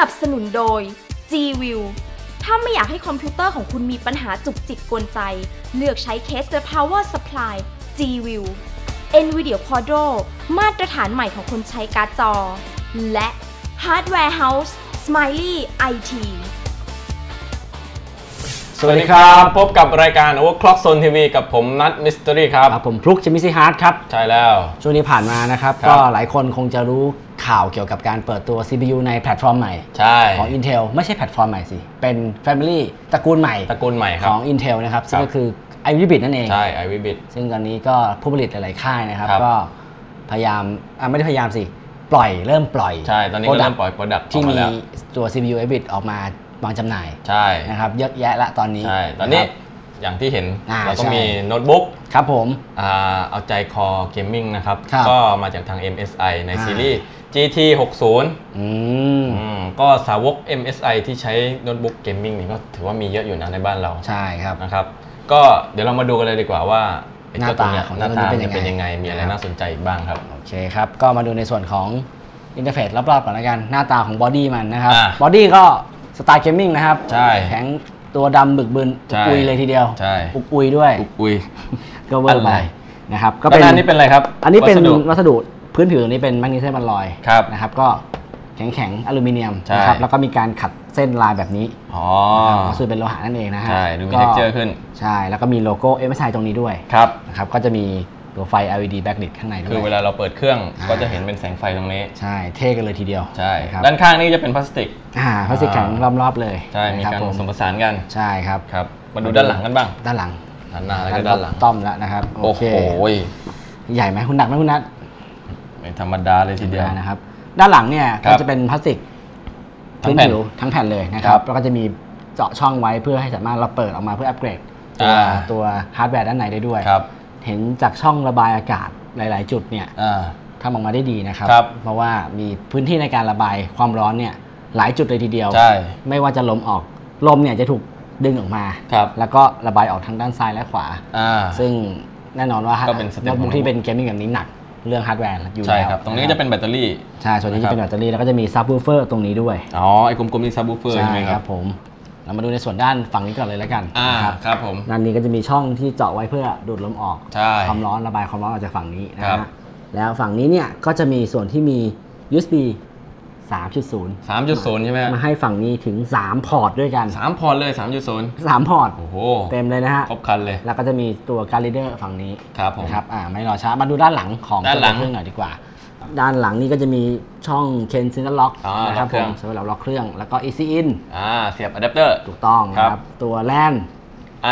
นับสนุนโดย G-View ถ้าไม่อยากให้คอมพิวเตอร์ของคุณมีปัญหาจุกจิกกวนใจ เลือกใช้เคส The Power Supply G-View NVIDIA Quadro มาตรฐานใหม่ของคนใช้การ์ดจอ และ Hardware House Smiley IT สวัสดีครับ พบกับรายการ Overclock Zone TV กับผมนัทมิส t ตอรี่ครับ ครับ ผมพลุกชิมิซิฮาร์ดครับ ใช่แล้ว ช่วงนี้ผ่านมานะครับ ครับ ก็หลายคนคงจะรู้ข่าวเกี่ยวกับการเปิดตัว CPU ในแพลตฟอร์มใหม่ ใช่ของ Intel ไม่ใช่แพลตฟอร์มใหม่สิ เป็น Family ตระกูลใหม่ตระกูลใหม่คขรับอง Intel นะครับ ซึ่งครับก็คือ Ivy Bit นั่นเอง ใช่ i v b i t ซึ่งตอนนี้ก็ผู้ผลิตหลายๆ ค่ายนะครับ ครับ ก็พยายามอะไม่ได้พยายามสิ ปล่อยเริ่มปล่อย ใช่ ตอนนี้ก็ product เริ่มปล่อย Product ที่ออกมีมาแล้ว ตัว CPU Ivy Bit ออกมา วางจำหน่ายใช่นะครับเยอะแยะละตอนนี้ใช่ตอนนี้ะครับอย่างที่เห็นอ่าเราก็ใช่มีโน้ตบุ๊กครับผมอ่าเอาใจคอเกมมิ่งนะครับครับก็มาจากทาง MSI ในอ่าซีรีส์ GT 60อืมอืมก็สาวก MSI ที่ใช้โน้ตบุ๊กเกมมิ่งนี่ก็ถือว่ามีเยอะอยู่นะในบ้านเราใช่ครับนะครับก็เดี๋ยวเรามาดูกันเลยดีกว่าว่าไอ้เจ้ตัวเนี้ยหน้าตาของหน้าตาตัวนี้มันเป็เป็นนยัยังงไงไงมีอะไรนะครับน่าสนใจอีกบ้างครับโอเคครับก็มาดูในส่วนของอินเทอร์เฟซรอบๆก่อนแล้วกันหน้าตาของบอดี้มันนะครับอ่าบอดี้ก็ สไตล์เกมมิ่งนะครับ ใช่ แข็งตัวดำบึกบึนใช่อุยเลยทีเดียวใช่อุกอุยด้วยอุ้ยก็เวอร์ไปอะไรนะครับก็ก็เป็นด้านนี้เป็นอะไรครับ อันนี้เป็นวัสดุวัสดุพื้นผิวตรงนี้เป็นแมกนีเซียมอลลอยครับนะครับก็แข็งแข็งๆอลูมิเนียมใช่นะครับแล้วก็มีการขัดเส้นลายแบบนี้อ๋อก็คือเป็นโลหะนั่นเองนะฮะใช่ดูมีก็เท็กเจอร์ขึ้น ใช่ แล้วก็มีโลโก้ MSI ตรงนี้ด้วยครับนะครับก็จะมี ตัวไฟ LED backlit ข้างในด้วยคือเวลาเราเปิดเครื่องอ่าก็จะเห็นเป็นแสงไฟตรงนี้ ใช่เท่กันเลยทีเดียวใช่นะครับด้านข้างนี่จะเป็นพลาสติกอ่าพลาสติกแข็งรอบๆเลยใช่มีนะคการบผผมสมผสานกันใช่ครับครับมาดูด้านหลังกันบ้าง ด้านหลังด้านหน้าแล้วก็ด้านหลังต้อมแล้วนะครับโอโอ้เคโหใหญ่ไหมคุณหนักไหมคุณนัทไม่ธรรมดาเลยทีเดียวนะครับ ด้านหลังเนี่ยครัก็บจะเป็นพลาสติกทั้งพื้นแผ่นผิวทั้งแผ่นเลยนะคครัรับบแล้วก็จะมีเจาะช่องไว้เพื่อให้สามารถเราเปิดออกมาเพื่ออัปเกรดตัวอ่าตัวฮาร์ดแวร์ด้านในได้ด้วยครับ เห็นจากช่องระบายอากาศหลาย ๆ จุดเนี่ยอ่าทำออกมาได้ดีนะครับครับ เพราะว่ามีพื้นที่ในการระบายความร้อนเนี่ยหลายจุดเลยทีเดียวใช่ไม่ว่าจะลมออก ลมเนี่ยจะถูกดึงออกมาครับแล้วก็ระบายออกทางด้านซ้ายและขวาอ่าซึ่งแน่นอนว่าก็เป็นสเต็ปโน้ตบุ๊กของที่เป็นเกมมิ่งแบบนี้หนักเรื่องฮาร์ดแวร์อยู่ใช่แล้วครับ ตรงนี้จะเป็นแบตเตอรี่ ใช่ส่วนนี้นะครัจะบเป็นแบตเตอรี่แล้วก็จะมีซับวูเฟอร์ตรงนี้ด้วย อ๋อ ไอ้กลมๆนี่ซับวูเฟอร์ใช่ไหมครับผม เรามาดูในส่วนด้านฝั่งนี้ก่อนเลยแล้วกันอ่านะครับครับผม ด้านนี้ก็จะมีช่องที่เจาะไว้เพื่อดูดลมออก ใช่ความร้อนระบายความร้อนออกจากฝั่งนี้นะครัฮะบ แล้วฝั่งนี้เนี่ยก็จะมีส่วนที่มี USB 3.0สามจุดศูนย์ใช่ไหมมาให้ฝั่งนี้ถึง 3 พอร์ตด้วยกัน สามพอร์ตเลยสามจุดศูนย์3พอร์ต โอ้โหเต็มเลยนะฮะ ครบคันเลยแล้วก็จะมีตัวการ์ดเดอร์ฝั่งนี้ครับผม นะครับอ่าไม่รอช้ามาดูด้านหลังของด้านหลัง ตัวเครื่องหน่อยดีกว่า ด้านหลังนี่ก็จะมีช่องเคนซินล็อกอ่านะครับล็อกเคผรื่องมสำหรับล็อกเครื่องแล้วก็ EC in อ่าเสียบอะแดปเตอร์ถูกต้องนะคครัรับบตัว LAN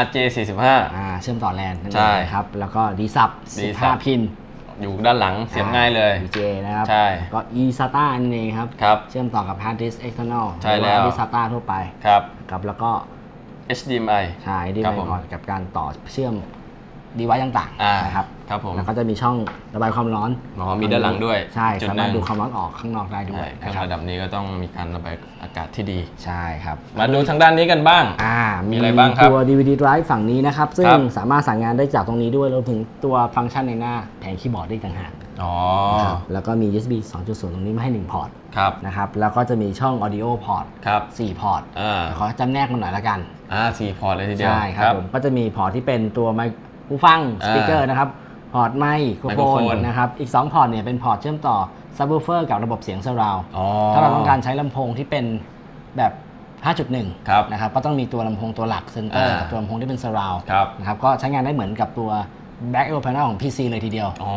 RJ 45 อ่าเชื่อมต่อ LAN นั่นใช่เองนะครับแล้วก็ d s u b DSub 15พินอยู่ด้านหลังเสียบง่ายเลย VJ นะครับ ใช่ ก็ eSATA นั่นเองครับ ครับ เชื่อมต่อกับ hard disk external ใช่แล้วหรือ eSATA ทั่วไป ครับ ครับ แล้วก็ HDMI ใช้ดีครัไปบผมก่อนกับการต่อเชื่อมดีไวซ์ต่างอ่าๆนะครับ ครับผมแล้วก็จะมีช่องระบายความร้อนอ๋อมีด้านหลังด้วยใช่จุดสามารถหนึ่งดูความร้อนออกข้างนอกได้ด้วใช่ยเครื่อนะงครับระดับนี้ก็ต้องมีการระบายอากาศที่ดีใช่ครับ มาดูทางด้านนี้กันบ้างอ่ามีมีอะไรบ้างครับตัว DVD drive ฝั่งนี้นะครับ ซึ่งครับสามารถสั่งงานได้จากตรงนี้ด้วยรวมถึงตัวฟังก์ชันในหน้าแผงคีย์บอร์ดได้อีกต่างหากอ๋อนะครับแล้วก็มี USB 2.0 ตรงนี้มาให้ 1 พอร์ตครับนะครับแล้วก็จะมีช่อง audio port ครับ4พอร์ตอ่าขอจำแนกมันหน่อยละกันอ่าสี่พอร์ตเลยทีเดียวใช่ครับผมก็จะมีพอร์ตที่เป็นตัวไมค์หูฟังสอ่าปีกเกอร์นะครับ พอร์ตไมค์โครไมโฟโครโฟนนนะครับ อีก 2 พอร์ตเนี่ยเป็นพอร์ตเชื่อมต่อซับ w ูเฟอร์กับระบบเสียง surround อ๋อถ้าเราต้องการใช้ลำโพงที่เป็นแบบ 5.1ครับนะครับ ก็ต้องมีตัวลำโพงตัวหลักเซนเตอร์อ่ากับตัวลำโพงที่เป็น surround ครับนะครับ ก็ใช้งานได้เหมือนกับตัว back ear panel ของ PC เลยทีเดียวอ๋อ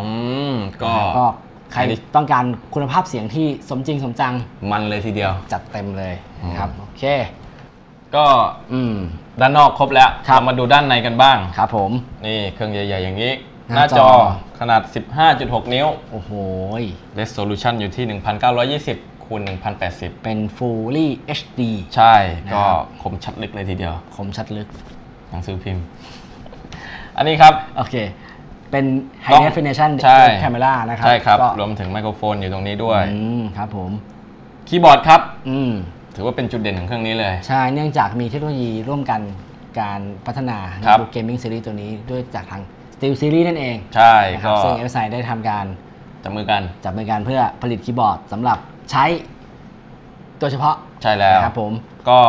ก็นะครับก็ใครใครที่ต้องการคุณภาพเสียงที่สมจริงสมจัง มันเลยทีเดียว จัดเต็มเลยนะครับ โอเค ก็อืมด้านนอกครบแล้วครับเรามาดูด้านในกันบ้าง ครับผม นี่เครื่องใหญ่ ๆ อย่างนี้ หหน้าน้าจจออขนาด 15.6 นิ้ว โอ้โห resolution อยู่ที่ 1920คูณ1080 เป็น fully HD ใช่นะครับก็คมชัดลึกเลยทีเดียว คมชัดลึก หนังสือพิมพ์ อันนี้ครับ โอเค เป็นกล้อ high ง definition ใช่ camera นะครับ ใช่ครับก็รวมถึงไมโครโฟนอยู่ตรงนี้ด้วยอืมครับผม คีย์บอร์ดครับอืมถือว่าเป็นจุดเด่นของเครื่องนี้เลย ใช่ เนื่องจากมีเทคโนโลยีร่วมกันการพัฒนาครับเกมมิ่งซีรีส์ตัวนี้ด้วยจากทาง Steel Series นั่นเองใช่นะครับก็ซึ่ง MSI ได้ทำการจับมือกันจับมือกันเพื่อผลิตคีย์บอร์ดสำหรับใช้โดยเฉพาะใช่แล้วนะครับผมก็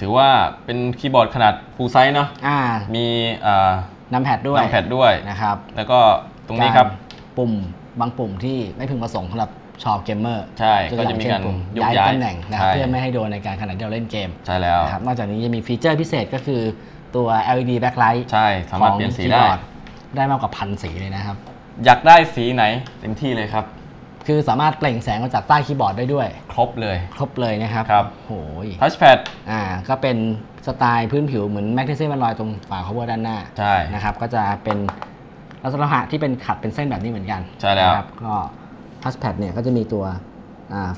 ถือว่าเป็นคีย์บอร์ดขนาด full size เนาะอ่ามีอ่านัมแพดด้วยนัมแพดด้วยนะครับ แล้วก็ตรงนี้ครับกาปุ่มบางปุ่มที่ไม่พึงประสงค์สำหรับชอเกมเมอร์ใช่ก็จะมีการปุ่มยกย้ายย้ายตำแหน่งนะครับใช่เพื่อไม่ให้โดนในการขณะที่เราเล่นเกมใช่แล้วนะครับนอกจากนี้ยังมีฟีเจอร์พิเศษก็คือตัว LED backlight ใช่สามารถเปลี่ยนสีได้ ของ keyboard ได้มากกว่าพันสีเลยนะครับ อยากได้สีไหนเต็มที่เลยครับ คือสามารถเปล่งแสงมาจากใต้คีย์บอร์ดได้ด้วย ครบเลย ครบเลยนะครับครับโอ้ย touchpad อ่าก็เป็นสไตล์พื้นผิวเหมือนแมกนีเซียมมันลอยตรงฝา cover ด้านหน้าใช่นะครับก็จะเป็นลักษณะที่เป็นขัดเป็นเส้นแบบนี้เหมือนกันใช่แล้วนะครับก็ทัชแพดเนี่ยก็จะมีตัวอ่า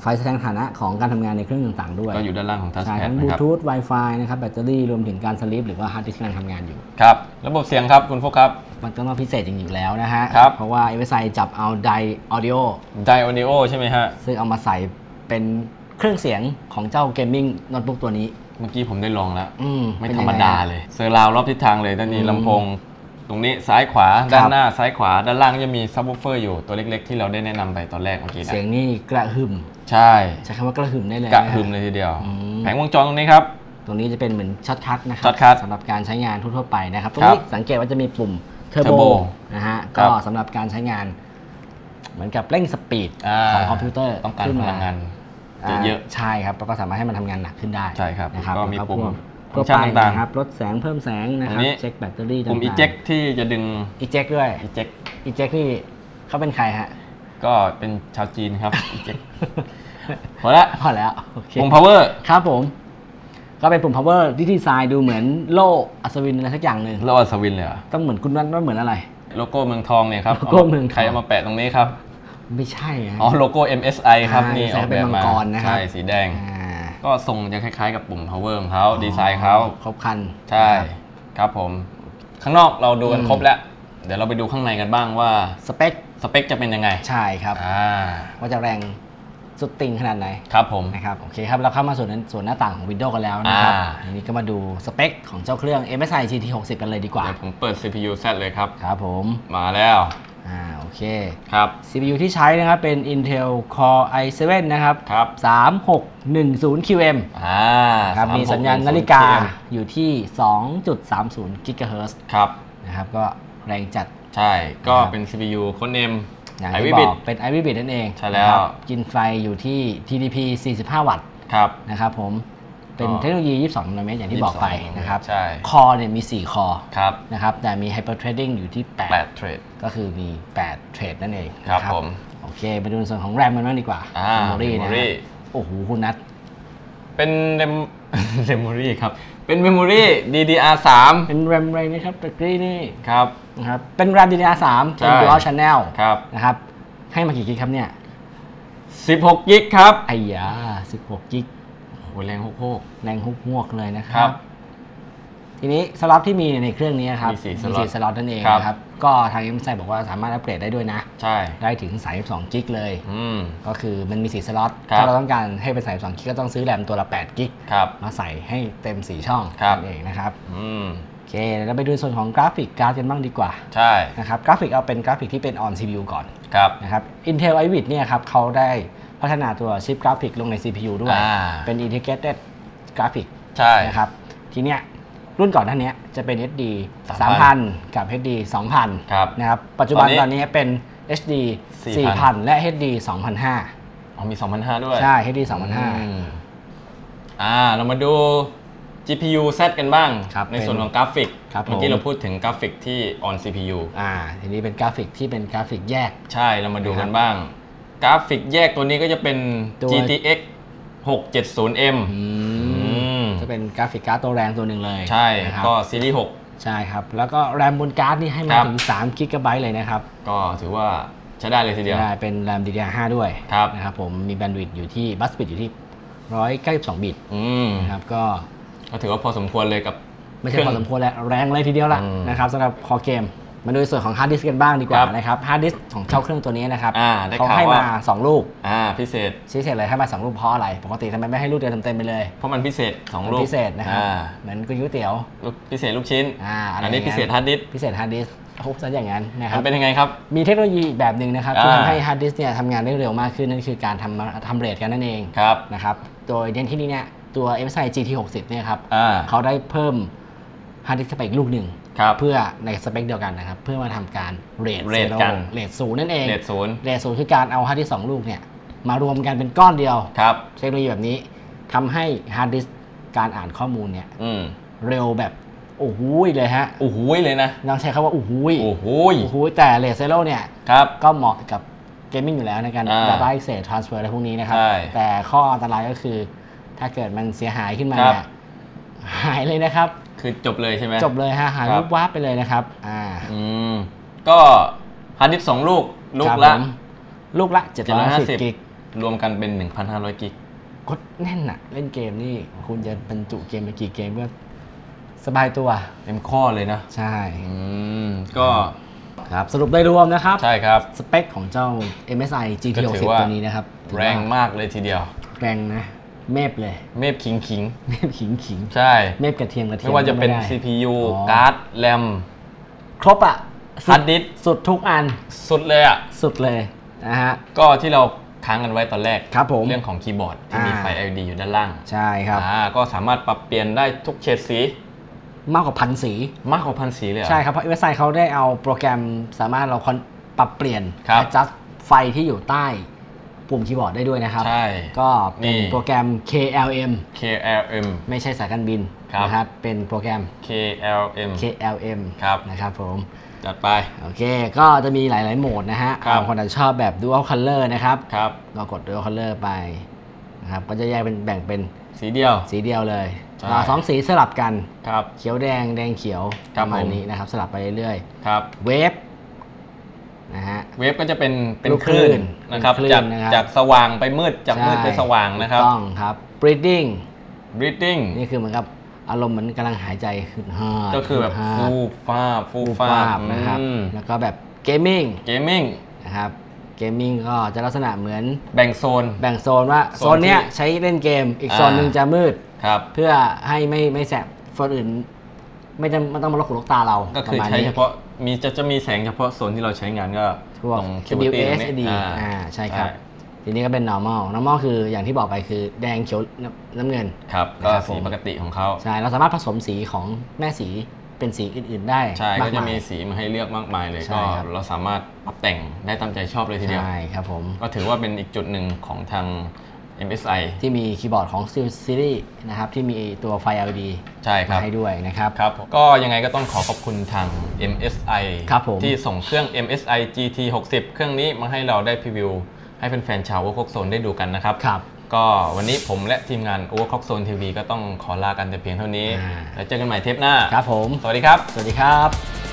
ไฟแสดงฐานะของการทำงานในเครื่องต่างๆ ด้วยก็อยู่ด้านล่างของใช่ touchpad ทั้งบนะลูครับทูธ Wi-Fi นะครับแบตเตอรี่รวมถึงการสลีปหรือว่าฮาร์ดดิสก์กำลังทำงานอยู่ ครับ ระบบเสียงครับ คุณโฟกครับ มันก็ต้องพิเศษจริงๆอยู่แล้วนะฮะครับเพราะว่า MSI จับเอาไดออดิโอไดออดิโอใช่ไหมฮะ ซึ่งเอามาใส่เป็นเครื่องเสียงของเจ้าเกมมิ่งโน้ตบุ๊กตัวนี้ เมื่อกี้ผมได้ลองแล้วอืมไม่เป็นธรยังรมไงดาฮะเลยเซอร์ราวรอบทิศทางเลยด้านนี้อืมลำโพง ตรงนี้ซ้ายขวาครับด้านหน้าซ้ายขวาด้านล่างจะมีซับ w ูเฟอร์อยู่ตัวเล็กๆ ที่เราได้แนะนำไปตอนแรกเมื่อกี้นะเสียงนี่กระหึ่มใช่ใช้คำว่ากระหึ่มได้เลยกระนฮหึมเลยทีเดียวอืมแผงวงจรตรงนี้ครับ ตรงนี้จะเป็นเหมือนช็อตคัทนะครั shortcut สำหรับการใช้งานทั่วๆไปนะครับตรงครับนี้สังเกตว่าจะมีปุ่มเทอร์โบ Turbo นะฮะครัก็บสำหรับการใช้งาน เหมือนกับเร่งสปีดอ่าของคอมพิวเตอร์ต้องการขึ้นพมลังงานอ่าเยอะใช่ครับแล้วก็สามารถให้มันทำงานหนักขึ้นได้ใช่ครับนะครับก็มีแล้วปุ่มพวกฟังก์ชั ทั่วนไปต่างๆนะครับลดแสงเพิ่มแสงนะคตรัรบงนี้เช็คแบตเตอรี่ๆปุ่มต่างๆ eject ที่จะดึงอีเจ็คด้วย eject อีเจ็คนี่เขาเป็นใครฮะก็เป็นชาวจีนครับ eject พอละพอแล้วโอเคปุ่ม power ครับผม ก็เป็นปุ่ม power ที่ดีไซน์ดูเหมือนโล่อัศวินอะไรสักอย่างหนึ่งแล้วอัศวินเลยเหรอต้องเหมือนคุณว่าว่าเหมือนอะไร โลโก้เมืองทองเนี่ยครับโลโก้เมืองทองใครเอามาแปะตรงนี้ครับ ไม่ใช่ฮะอ๋อโลโก้ MSI ครับอ่านี่ใช่ออกเป็แบนบมังมากรนะครับใช่สีแดงอ่า ก็ทรงจะคล้ายๆกับปุ่ม power ของเขาดีไซน์เขาครบคัน ใช่นะครับครับผม ข้างนอกเราดูกันอืมครบแล้ว เดี๋ยวเราไปดูข้างในกันบ้างว่าสเปคสเปคจะเป็นยังไง ใช่ครับอ่าว่าจะแรงสุดติงขนาดไหนครับผมนะครับโอเคครับเราเข้ามาส่วนนั้นส่วนหน้าต่างของ Windows กันแล้วนะครับอ่าทีนี้ก็มาดูสเปคของเจ้าเครื่อง MSI GT 60กันเลยดีกว่าเดี๋ยวผมเปิด CPU Z เลยครับครับผมมาแล้ว อ่าโอเค ครับ CPU ที่ใช้นะครับเป็น Intel Core i7 นะครับครับ 3610QM อ่าครับมีสัญญาณ3610นาฬิกา PM อยู่ที่ 2.30 GHz ครับนะครับก็แรงจัด ใช่ ก็ครับเป็น CPU โค้ดเนมอย่างไอที่วิบบิอดกเป็น iRibbit นั่นเอง ใช่แล้วนะครับกินไฟอยู่ที่ TDP 45 วัตต์ ครับ นะครับผม เป็นก็เทคโนโลยี 22 นาโนเมตรอย่างที่บอกไป22นะครับใช่คอเนี่ยมี 4 คอครับนะครับ แต่มี Hyper Threading อยู่ที่ 8 เทรด8ก็คือมี 8 เทรดนั่นเองครับนะผม โอเค ไปดูในส่วนของ RAM มันบ้างดีกว่าอ่า Memory นะ Memory ฮะโอ้โห คุณนัท เป็น Rem- Memory ครับ เป็น Memory DDR3 เป็น RAM อะไรนะครับตะกี้นี่ ครับนะครับ เป็น RAM DDR3 ใช่เป็น Dual Channel ครับนะครับ ให้มากี่กิกครับเนี่ย 16 กิกครับไอ้ยา16 กิก โหแรงโคกแรงฮุกฮวกเลยนะคครัรับ บ ทีนี้สล็อตที่มีในเครื่องนี้ครับมีสี่มีสล็อตสี่สล็อตนั่นเองครับ นะครับ ก็ทางเอ็มไซบอกว่าสามารถอัปเกรดได้ด้วยนะ ใช่ ได้ถึง 32 กิกเลย อืม ก็คือมันมี 4 สล็อต ครับ ถ้าเราต้องการให้เป็น 32 กิกก็ต้องซื้อแรมตัวละ 8 กิก ครับ มาใส่ให้เต็ม 4 ช่องครับ นั่นเองนะครับ อืม โอเคเดี๋ยวเราไปดูส่วนของกราฟิกการ์ดกันบ้างดีกว่า ใช่ นะครับ กราฟิกเอาเป็นกราฟิกที่เป็น on CPU ก่อนครับ นะครับ Intel Iris เนี่ยครับเขาได้ พัฒนาตัวชิปกราฟิกลงใน CPU ด้วย อ่า เป็น integrated graphic ใช่ นะครับ ทีเนี้ยรุ่นก่อนหน้าเนี้ยจะเป็น HD 3,000 3,000กับ HD 2,000ครับนะครับ ปัจจุบันตอนนี้ตอนนี้เป็น HD 4,000 4,000และ HD 2,500อ๋อมี 2,500 ด้วยใช่ HD อื2,500มอ่า เรามาดู GPU Z กันบ้าง ครับในส่วนของกราฟิก ครับเมื่อกี้ผมเราพูดถึงกราฟิกที่ on CPU อ่า ทีนี้เป็นกราฟิกที่เป็นกราฟิกแยก ใช่ เรามาดูนะครักับนบ้าง กราฟิกแยกตัวนี้ก็จะเป็น ตัว GTX 670M อืมมจะเป็นกราฟิกการ์ดตัวแรงตัวหนึ่งเลยใช่นะครับก็ซีรีส์ ใช่ครับ แล้วก็แรมบนการ์ดนี่ให้คมารับ ถึง3 g b เลยนะครับ6 ก็ถือว่าใช้ได้เลยทีเดียว ได้เป็นแรม DDR5 ด้วยครับ นะครับผมมีแบนด์วิดต์อยู่ที่บัสปิดอยู่ที่ 192 บิตอืมนะครับก็ก็ถือว่าพอสมควรเลยกับไม่ใช่เครื่พองอสมควรแล้วแรงเลยทีเดียวละอืม นะครับสำหรับคอเกม มาดูส่วนของฮาร์ดดิสก์กันบ้างดีกว่าครับนะครับฮาร์ดดิสก์ของเจ้าเครื่องตัวนี้นะครับอ่าได้เขาข่าวให้ว่ามา2 ลูกอ่าพิเศษ ชี้เสร็จเลยให้มา 2 ลูกเพราะอะไร ปกติทำไมไม่ให้ลูกเดียวเต็มๆไปเลยเพราะมันพิเศษ2ลูกพิเศษนะครับอ่าเหมือนก๋วยเตี๋ยวลูกพิเศษลูกชิ้น อ่าะไรอันนี้ย่งพิเศษฮาร์ดดิสก์พิเศษฮาร์ดดิสก์ทุบซะอย่างนั้นนะครัมับ นเป็นยังไงครับ มีเทคโนโลยีอีกแบบหนึ่งนะครับที่อ่า ทำให้ฮาร์ดดิสก์เนี่ยทำงานได้เร็วมากขึ้นนั่นคือการทำทำเรทกันนั่นเองครับ นะครับโดยเน้นที่นี่เนี่ยตัว MSI GT60 เนี่ยครับอ่า เขาได้เพิ่มฮาร์ดดิสก์เข้าไปอีกลูกหนึ่งครับ เพื่อในสเปคเดียวกันนะครับ เพื่อมาทำการเรทเรทกันเรทศูนย์นั่นเองเลทศูนย์เรทศูนย์คือการเอาฮาร์ดดิสก์สองลูกเนี่ยมารวมกันเป็นก้อนเดียวครับเทคโนโลยีแบบนี้ทำให้ฮาร์ดดิสก์การอ่านข้อมูลเนี่ยอืมเร็วแบบโอ้โหเลยฮะโอ้โหเลยนะต้องใช้คำว่าโอ้โหโอ้โหโอ้โหแต่เรทเซโร่เนี่ยครับก็เหมาะกับเกมมิ่งอยู่แล้วในการอ่า Data Access Transfer อะไรพวกนี้นะครับใช่แต่ข้ออันตรายก็คือ ถ้าเกิดมันเสียหายขึ้นมาครับเนี่ยหายเลยนะครับ คือจบเลยใช่ไหมจบเลยฮะหายครับรูปวาบไปเลยนะครับ อ่า อืม ก็ฮาร์ดดิสก์สองลูก ลูกครับละผมลูกละ750 750กิก รวมกันเป็น1,500กิกก็แน่นอะเล่นเกมนี่คุณจะบรรจุเกมไปกี่เกมก็สบายตัว เต็มข้อเลยนะ ใช่ อืม ก็ครับสรุปโดยรวมนะครับ ใช่ครับ สเปคของเจ้า MSI ก็ถื GT60 อว่าตัวนี้นะครับถือแรงว่มากเลยทีเดียว แรงนะ เมฟเลย เมฟคิงคิงเมฟขิงขิงใช่ เมฟกระเทียมกระเทียม ไม่ว่าจะเป็นก็ได้ CPU อ๋อการ์ดแรมครบอะสุฮาร์ดดิสก์สุดทุกอัน สุดเลยอะสุดเลยนะฮะ ก็ที่เราค้างกันไว้ตอนแรกครับผมเรื่องของคีย์บอร์ดที่มีอ่าไฟ LED อยู่ด้านล่าง ใช่ครับอ่าก็สามารถปรับเปลี่ยนได้ทุกเฉดสี มากกว่าพันสี มากกว่าพันสีเลยเหรอใช่ครับ เพราะ MSI เขาได้เอาโปรแกรมสามารถเราคอนปรับเปลี่ยนครับ adjust ไฟที่อยู่ใต้ ปุ่มคีย์บอร์ดได้ด้วยนะครับ ใช่ ก็เป็นนี่โปรแกรม KLM KLM ไม่ใช่สายการบินครับนะครับ เป็นโปรแกรม KLM KLM ครับนะครับผมจัดไป โอเค ก็จะมีหลาย ๆ โหมดนะฮะครับบางคนอาจจะชอบแบบ Dual Color นะครับครับก็กด Dual Color ไปนะครับก็จะแยกเป็นแบ่งเป็นสีเดียว สีเดียวเลยใช่อ่าสองสีสลับกันครับเขียวแดงแดงเขียวครัปบระมาณผมนี้นะครับ สลับไปเรื่อยครับๆเวฟ นะฮะเวฟก็จะเป็นเป็นลูกคลื่คลื่นนนะครับเป็นคลื่นจากนะครับจากสว่างไปมืดจากมืดไปใช่สว่างนะครับถูกต้องครับ breathing breathing นี่คือเหมือนกับอารมณ์เหมือนกำลังหายใจขึ้นฮาก็คือแบบฮาฟูฟ้าฟูฟูฟ้าฟ้าบนะครับแล้วก็แบบ gaming เกมมิ่งนะครับ gaming ก็จะลักษณะเหมือนแบ่งโซน แบ่งโซนว่าโซโซนนเนี้ยที่ใช้เล่นเกม อีกอ่าโซนหนึ่งจะมืดครับเพื่อให้ไม่ไม่แสบโซนอื่น ไม่จำไม่ต้องมาลกหูลกตาเราก็คือประมาณใช้นี้เฉพาะ มีจะจะมีแสงเฉพาะโซนที่เราใช้งานก็พวกตรง QWERTY ตรงนี้ WSD อ่าอ่าใช่ครับ ทีนี้ก็เป็น normal normal คืออย่างที่บอกไปคือแดงเขียวน้ำน้ำเงิน ครับ ก็นะครับสีผมปกติของเขาใช่ เราสามารถผสมสีของแม่สีเป็นสีอื่น ๆ ได้ ใช่มาก็กจะมายมีสีมาให้เลือกมากมายเลยใช่ก็ครับเราสามารถปรับแต่งได้ตามใจชอบเลยทีเดียว ใช่ครับผม ก็ถือว่าเป็นอีกจุดหนึ่งของทาง MSI ที่มีคีย์บอร์ดของ Steel Series นะครับที่มีตัวไฟ LED ใช่คมารับให้ด้วยนะครับครับก็ยังไงก็ต้องขอขอบคุณทาง MSI ครับผมที่ส่งเครื่อง MSI GT 60เครื่องนี้มาให้เราได้พรีวิว ให้แฟนๆชาว Overclock Zone ได้ดูกันนะครับครับก็วันนี้ผมและทีมงาน Overclock Zone TV ก็ต้องขอลากันแต่เพียงเท่านี้อ่าแล้วเจอกันใหม่เทปหน้า ครับผม สวัสดีครับ สวัสดีครับ